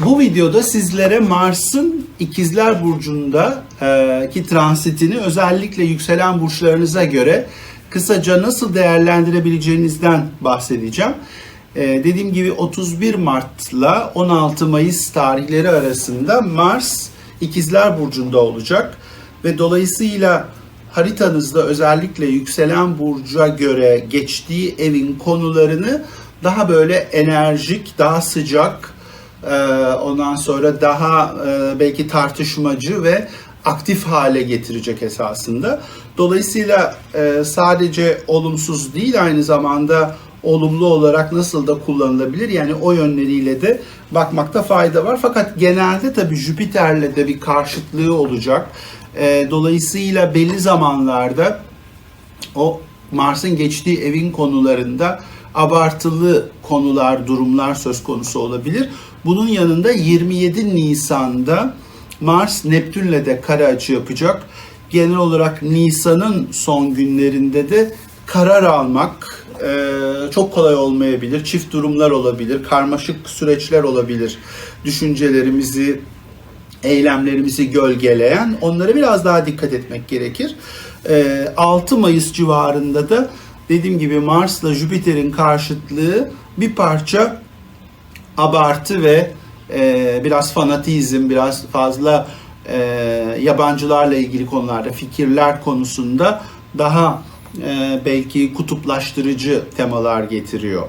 Bu videoda sizlere Mars'ın ikizler burcunda e, ki transitini özellikle yükselen burçlarınıza göre kısaca nasıl değerlendirebileceğinizden bahsedeceğim. E, dediğim gibi 31 Mart'la 16 Mayıs tarihleri arasında Mars ikizler burcunda olacak ve dolayısıyla haritanızda özellikle yükselen burca göre geçtiği evin konularını daha böyle enerjik, daha sıcak, ondan sonra daha e, belki tartışmacı ve aktif hale getirecek esasında. Dolayısıyla e, sadece olumsuz değil aynı zamanda olumlu olarak nasıl da kullanılabilir yani o yönleriyle de bakmakta fayda var. Fakat genelde tabii Jüpiter'le de bir karşıtlığı olacak. E, Dolayısıyla belli zamanlarda o Mars'ın geçtiği evin konularında abartılı konular, durumlar söz konusu olabilir. Bunun yanında 27 Nisan'da Mars Neptün'le de kare açı yapacak. Genel olarak Nisan'ın son günlerinde de karar almak e, çok kolay olmayabilir. Çift durumlar olabilir, karmaşık süreçler olabilir. Düşüncelerimizi, eylemlerimizi gölgeleyen onlara biraz daha dikkat etmek gerekir. E, 6 Mayıs civarında da dediğim gibi Mars'la Jüpiter'in karşıtlığı bir parça abartı ve e, biraz fanatizm, biraz fazla e, yabancılarla ilgili konularda fikirler konusunda daha e, belki kutuplaştırıcı temalar getiriyor.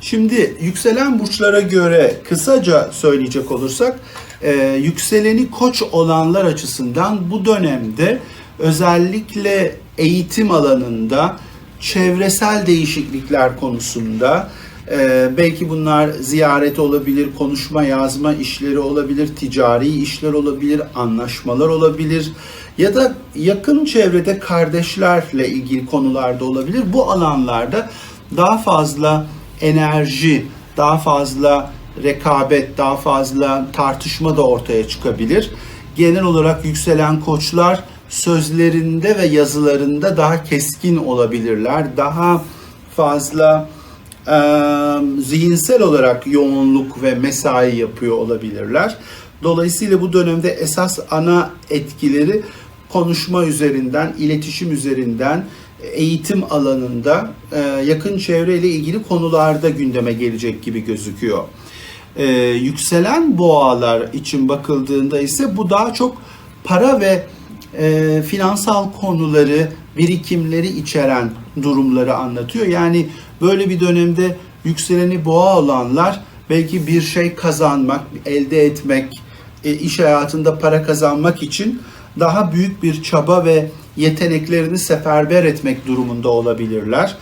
Şimdi yükselen burçlara göre kısaca söyleyecek olursak e, yükseleni koç olanlar açısından bu dönemde özellikle eğitim alanında çevresel değişiklikler konusunda ee, belki bunlar ziyaret olabilir, konuşma yazma işleri olabilir, ticari işler olabilir, anlaşmalar olabilir ya da yakın çevrede kardeşlerle ilgili konularda olabilir. Bu alanlarda daha fazla enerji, daha fazla rekabet, daha fazla tartışma da ortaya çıkabilir. Genel olarak yükselen koçlar sözlerinde ve yazılarında daha keskin olabilirler. Daha fazla zihinsel olarak yoğunluk ve mesai yapıyor olabilirler. Dolayısıyla bu dönemde esas ana etkileri konuşma üzerinden, iletişim üzerinden, eğitim alanında yakın çevreyle ilgili konularda gündeme gelecek gibi gözüküyor. E, yükselen boğalar için bakıldığında ise bu daha çok para ve e, finansal konuları, birikimleri içeren durumları anlatıyor. Yani böyle bir dönemde yükseleni boğa olanlar belki bir şey kazanmak, elde etmek, e, iş hayatında para kazanmak için daha büyük bir çaba ve yeteneklerini seferber etmek durumunda olabilirler.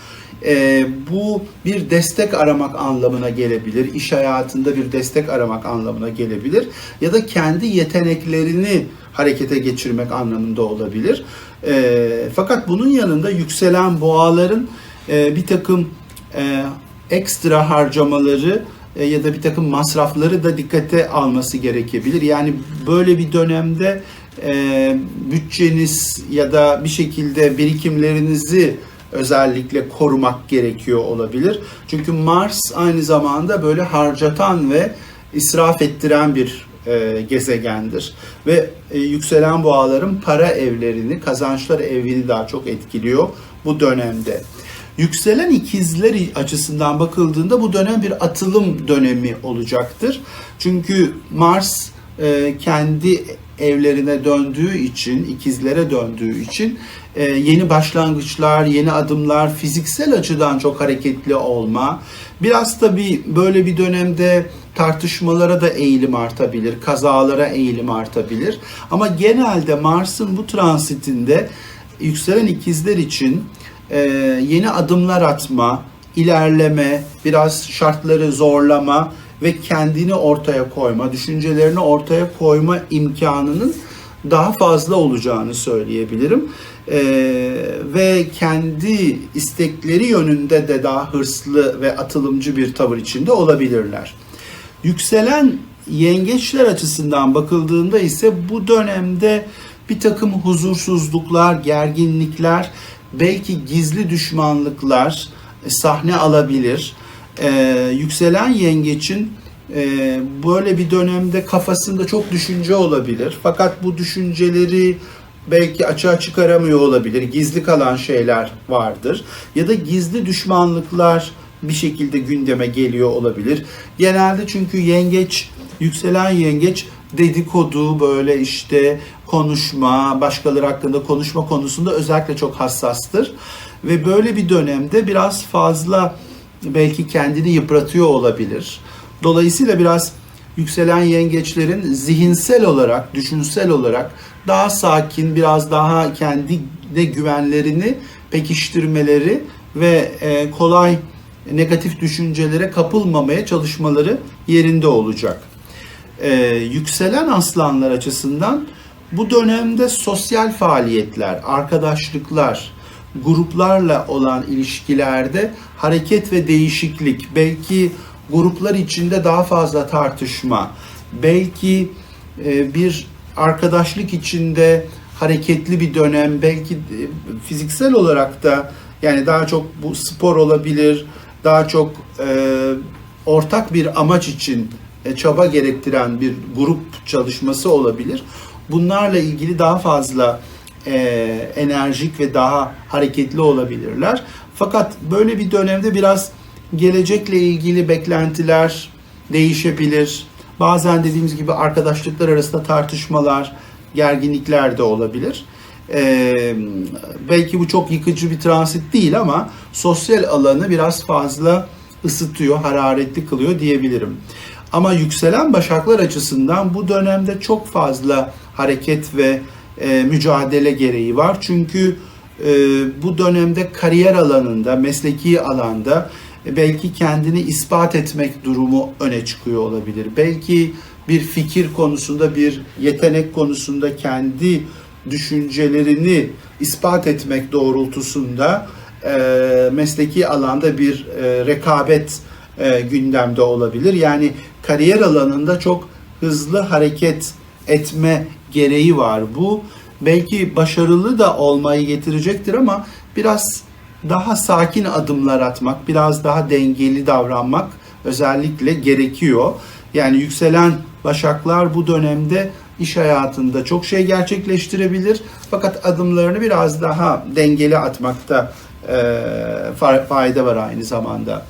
E, bu bir destek aramak anlamına gelebilir. İş hayatında bir destek aramak anlamına gelebilir. Ya da kendi yeteneklerini harekete geçirmek anlamında olabilir. E, fakat bunun yanında yükselen boğaların e, bir takım e, ekstra harcamaları e, ya da bir takım masrafları da dikkate alması gerekebilir. Yani böyle bir dönemde e, bütçeniz ya da bir şekilde birikimlerinizi özellikle korumak gerekiyor olabilir. Çünkü Mars aynı zamanda böyle harcatan ve israf ettiren bir e, gezegendir. Ve e, yükselen boğaların para evlerini, kazançlar evini daha çok etkiliyor bu dönemde. Yükselen ikizler açısından bakıldığında bu dönem bir atılım dönemi olacaktır. Çünkü Mars e, kendi evlerine döndüğü için, ikizlere döndüğü için e, yeni başlangıçlar, yeni adımlar, fiziksel açıdan çok hareketli olma. Biraz tabii böyle bir dönemde tartışmalara da eğilim artabilir, kazalara eğilim artabilir. Ama genelde Mars'ın bu transitinde yükselen ikizler için e, yeni adımlar atma, ilerleme, biraz şartları zorlama ve kendini ortaya koyma, düşüncelerini ortaya koyma imkanının daha fazla olacağını söyleyebilirim. Ee, ve kendi istekleri yönünde de daha hırslı ve atılımcı bir tavır içinde olabilirler. Yükselen yengeçler açısından bakıldığında ise bu dönemde bir takım huzursuzluklar, gerginlikler, belki gizli düşmanlıklar sahne alabilir. Ee, yükselen yengeçin e, böyle bir dönemde kafasında çok düşünce olabilir. Fakat bu düşünceleri belki açığa çıkaramıyor olabilir. Gizli kalan şeyler vardır. Ya da gizli düşmanlıklar bir şekilde gündeme geliyor olabilir. Genelde çünkü yengeç, yükselen yengeç dedikodu böyle işte konuşma, başkaları hakkında konuşma konusunda özellikle çok hassastır. Ve böyle bir dönemde biraz fazla belki kendini yıpratıyor olabilir. Dolayısıyla biraz yükselen yengeçlerin zihinsel olarak, düşünsel olarak daha sakin, biraz daha kendine güvenlerini pekiştirmeleri ve e, kolay negatif düşüncelere kapılmamaya çalışmaları yerinde olacak. Ee, yükselen aslanlar açısından bu dönemde sosyal faaliyetler, arkadaşlıklar, gruplarla olan ilişkilerde hareket ve değişiklik, belki gruplar içinde daha fazla tartışma, belki e, bir arkadaşlık içinde hareketli bir dönem, belki e, fiziksel olarak da yani daha çok bu spor olabilir, daha çok e, ortak bir amaç için e, çaba gerektiren bir grup çalışması olabilir. Bunlarla ilgili daha fazla e, enerjik ve daha hareketli olabilirler. Fakat böyle bir dönemde biraz gelecekle ilgili beklentiler değişebilir. Bazen dediğimiz gibi arkadaşlıklar arasında tartışmalar, gerginlikler de olabilir. Ee, belki bu çok yıkıcı bir transit değil ama sosyal alanı biraz fazla ısıtıyor, hararetli kılıyor diyebilirim. Ama yükselen başaklar açısından bu dönemde çok fazla hareket ve e, mücadele gereği var. Çünkü e, bu dönemde kariyer alanında, mesleki alanda e, belki kendini ispat etmek durumu öne çıkıyor olabilir. Belki bir fikir konusunda, bir yetenek konusunda kendi düşüncelerini ispat etmek doğrultusunda e, mesleki alanda bir e, rekabet e, gündemde olabilir. Yani kariyer alanında çok hızlı hareket etme gereği var. Bu belki başarılı da olmayı getirecektir ama biraz daha sakin adımlar atmak, biraz daha dengeli davranmak özellikle gerekiyor. Yani yükselen başaklar bu dönemde iş hayatında çok şey gerçekleştirebilir. Fakat adımlarını biraz daha dengeli atmakta e, fayda var aynı zamanda.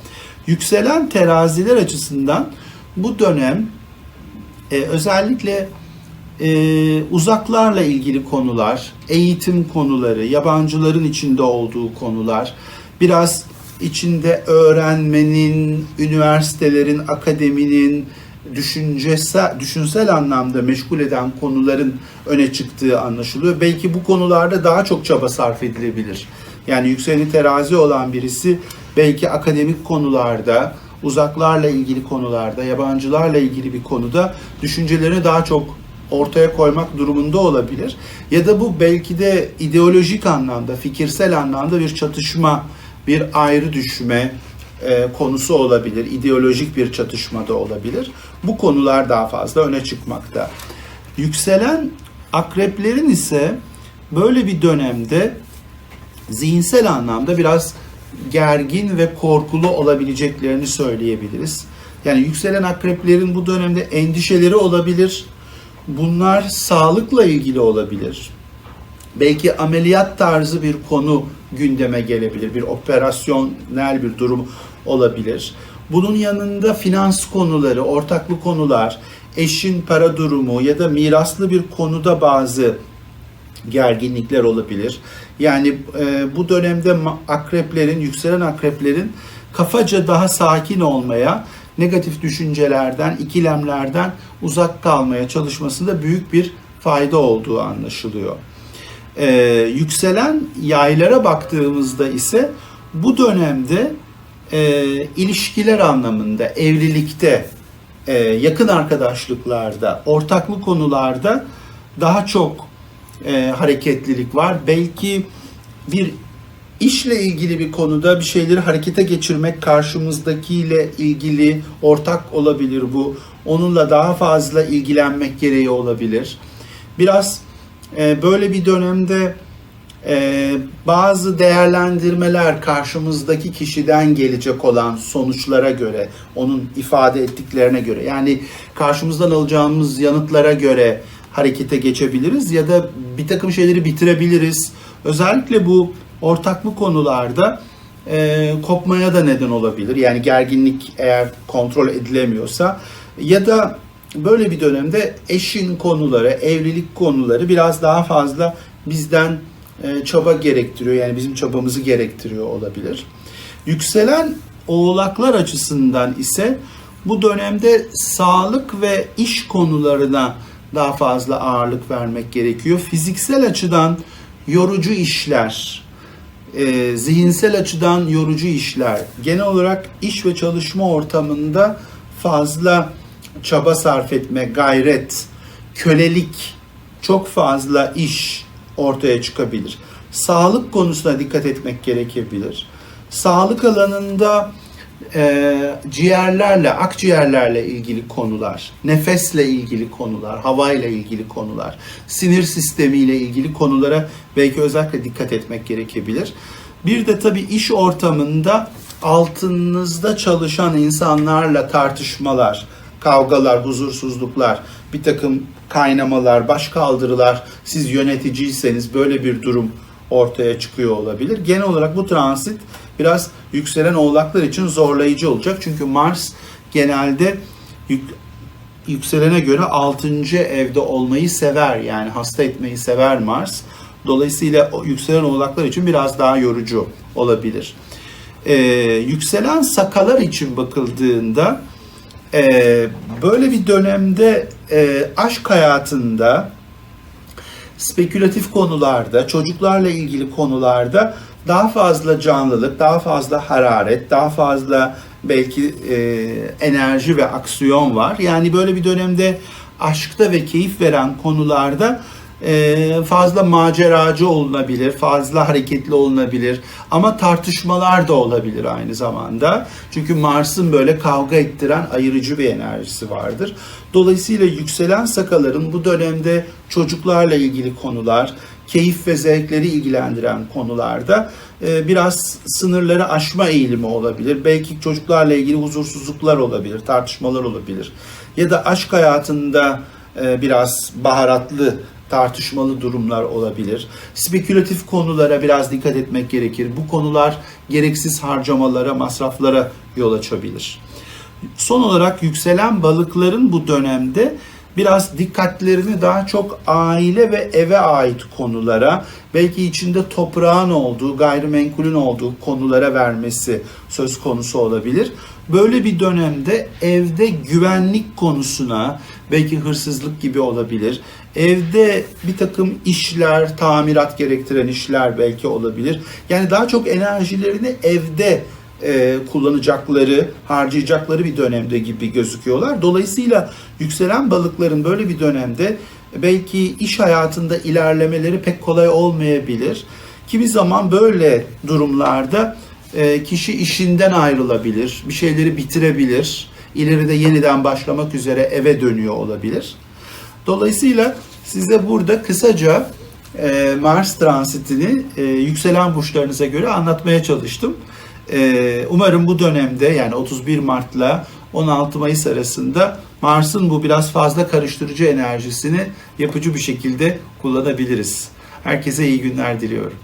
Yükselen teraziler açısından bu dönem e, özellikle e, uzaklarla ilgili konular, eğitim konuları, yabancıların içinde olduğu konular, biraz içinde öğrenmenin, üniversitelerin, akademinin, düşüncesel, düşünsel anlamda meşgul eden konuların öne çıktığı anlaşılıyor. Belki bu konularda daha çok çaba sarf edilebilir. Yani yükseleni terazi olan birisi belki akademik konularda, uzaklarla ilgili konularda, yabancılarla ilgili bir konuda düşüncelerini daha çok ortaya koymak durumunda olabilir. Ya da bu belki de ideolojik anlamda, fikirsel anlamda bir çatışma, bir ayrı düşme e, konusu olabilir. İdeolojik bir çatışma da olabilir. Bu konular daha fazla öne çıkmakta. Yükselen akreplerin ise böyle bir dönemde zihinsel anlamda biraz gergin ve korkulu olabileceklerini söyleyebiliriz. Yani yükselen akreplerin bu dönemde endişeleri olabilir. Bunlar sağlıkla ilgili olabilir. Belki ameliyat tarzı bir konu gündeme gelebilir. Bir operasyonel bir durum olabilir. Bunun yanında finans konuları, ortaklı konular, eşin para durumu ya da miraslı bir konuda bazı gerginlikler olabilir. Yani e, bu dönemde akreplerin, yükselen akreplerin kafaca daha sakin olmaya, negatif düşüncelerden, ikilemlerden uzak kalmaya çalışmasında büyük bir fayda olduğu anlaşılıyor. Ee, yükselen yaylara baktığımızda ise bu dönemde e, ilişkiler anlamında, evlilikte, e, yakın arkadaşlıklarda, ortaklı konularda daha çok e, hareketlilik var. Belki bir işle ilgili bir konuda bir şeyleri harekete geçirmek karşımızdakiyle ilgili ortak olabilir bu. Onunla daha fazla ilgilenmek gereği olabilir. Biraz e, böyle bir dönemde Ee, bazı değerlendirmeler karşımızdaki kişiden gelecek olan sonuçlara göre, onun ifade ettiklerine göre, yani karşımızdan alacağımız yanıtlara göre harekete geçebiliriz ya da bir takım şeyleri bitirebiliriz. Özellikle bu ortaklı konularda e, kopmaya da neden olabilir. Yani gerginlik eğer kontrol edilemiyorsa ya da böyle bir dönemde eşin konuları, evlilik konuları biraz daha fazla bizden e, çaba gerektiriyor. Yani bizim çabamızı gerektiriyor olabilir. Yükselen oğlaklar açısından ise bu dönemde sağlık ve iş konularına daha fazla ağırlık vermek gerekiyor. Fiziksel açıdan yorucu işler, e, zihinsel açıdan yorucu işler, genel olarak iş ve çalışma ortamında fazla çaba sarf etme, gayret, kölelik, çok fazla iş ortaya çıkabilir. Sağlık konusuna dikkat etmek gerekebilir. Sağlık alanında e, ciğerlerle, akciğerlerle ilgili konular, nefesle ilgili konular, havayla ilgili konular, sinir sistemiyle ilgili konulara belki özellikle dikkat etmek gerekebilir. Bir de tabii iş ortamında altınızda çalışan insanlarla tartışmalar, kavgalar, huzursuzluklar, bir takım kaynamalar, başkaldırılar, siz yöneticiyseniz böyle bir durum ortaya çıkıyor olabilir. Genel olarak bu transit biraz yükselen oğlaklar için zorlayıcı olacak. Çünkü Mars genelde yük, yükselene göre 6. evde olmayı sever. Yani hasta etmeyi sever Mars. Dolayısıyla yükselen oğlaklar için biraz daha yorucu olabilir. Ee, yükselen sakalar için bakıldığında e, böyle bir dönemde e, aşk hayatında spekülatif konularda, çocuklarla ilgili konularda daha fazla canlılık, daha fazla hararet, daha fazla belki e, enerji ve aksiyon var. Yani böyle bir dönemde aşkta ve keyif veren konularda e, fazla maceracı olunabilir, fazla hareketli olunabilir ama tartışmalar da olabilir aynı zamanda. Çünkü Mars'ın böyle kavga ettiren ayırıcı bir enerjisi vardır. Dolayısıyla yükselen sakaların bu dönemde çocuklarla ilgili konular, keyif ve zevkleri ilgilendiren konularda e, biraz sınırları aşma eğilimi olabilir. Belki çocuklarla ilgili huzursuzluklar olabilir, tartışmalar olabilir. Ya da aşk hayatında e, biraz baharatlı tartışmalı durumlar olabilir. Spekülatif konulara biraz dikkat etmek gerekir. Bu konular gereksiz harcamalara, masraflara yol açabilir. Son olarak yükselen balıkların bu dönemde biraz dikkatlerini daha çok aile ve eve ait konulara, belki içinde toprağın olduğu, gayrimenkulün olduğu konulara vermesi söz konusu olabilir. Böyle bir dönemde evde güvenlik konusuna, belki hırsızlık gibi olabilir. Evde bir takım işler, tamirat gerektiren işler belki olabilir. Yani daha çok enerjilerini evde e, kullanacakları, harcayacakları bir dönemde gibi gözüküyorlar. Dolayısıyla yükselen balıkların böyle bir dönemde belki iş hayatında ilerlemeleri pek kolay olmayabilir. Kimi zaman böyle durumlarda e, kişi işinden ayrılabilir, bir şeyleri bitirebilir, ileride yeniden başlamak üzere eve dönüyor olabilir. Dolayısıyla size burada kısaca e, Mars transitini e, yükselen burçlarınıza göre anlatmaya çalıştım. E, umarım bu dönemde yani 31 Mart'la 16 Mayıs arasında Mars'ın bu biraz fazla karıştırıcı enerjisini yapıcı bir şekilde kullanabiliriz. Herkese iyi günler diliyorum.